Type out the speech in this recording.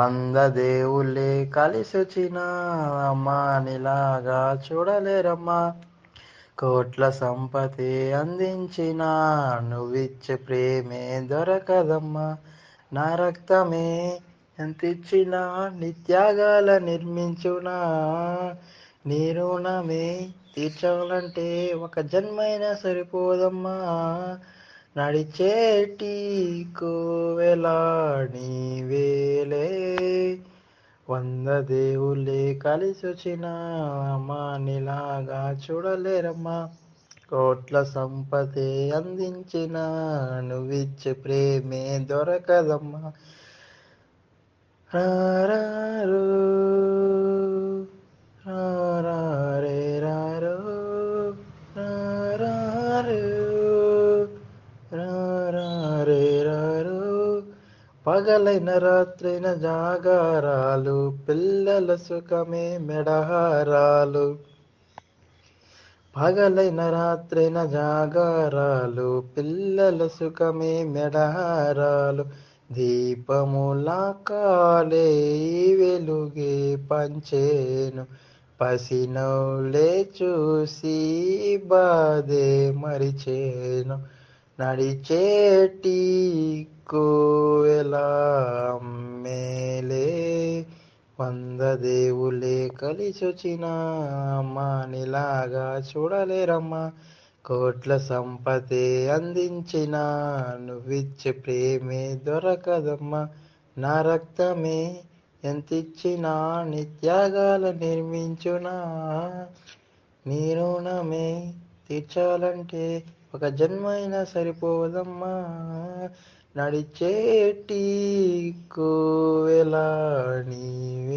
వంద దేవుళ్ళే కలిసొచ్చిన అమ్మానిలాగా చూడలేరమ్మా. కోట్ల సంపతి అందించిన నువ్విచ్చే ప్రేమే దొరకదమ్మా. నా రక్తమే ఎంతిచ్చినా నిత్యాగాల నిర్మించునా. నీ రుణమే తీర్చాలంటే ఒక జన్మైనా సరిపోదమ్మా. నడిచేటి కోవెలాని వేలే. వంద దేవులే కలిసొచ్చిన వచ్చిన చూడలేరమ్మా. కోట్ల సంపదే అందించిన నువ్విచ్చే ప్రేమే దొరకదమ్మా. రారారు. పగలైన రాత్రైన జాగారాలు పిల్లల సుఖమే మెడహారాలు. పగలైన రాత్రైన జాగారాలు పిల్లల సుఖమే మెడహారాలు. దీపములా కాలే వెలుగే పంచేను. పసినౌలే చూసి బాధే మరిచేను. నడిచేటి కోవెలా మేలే వంద దేవులే కలిసొచ్చిన మానిలాగా చూడలేరమ్మా. కోట్ల సంపదే అందించిన నువ్విచ్చే ప్రేమే దొరకదమ్మా. నా రక్తమే ఎంతిచ్చినా నిత్యాగాల నిర్మించునా. నీ రుణమే తీర్చాలంటే ఒక జన్మైనా సరిపోదమ్మా. నడిచేటి కోవెలా నీవే?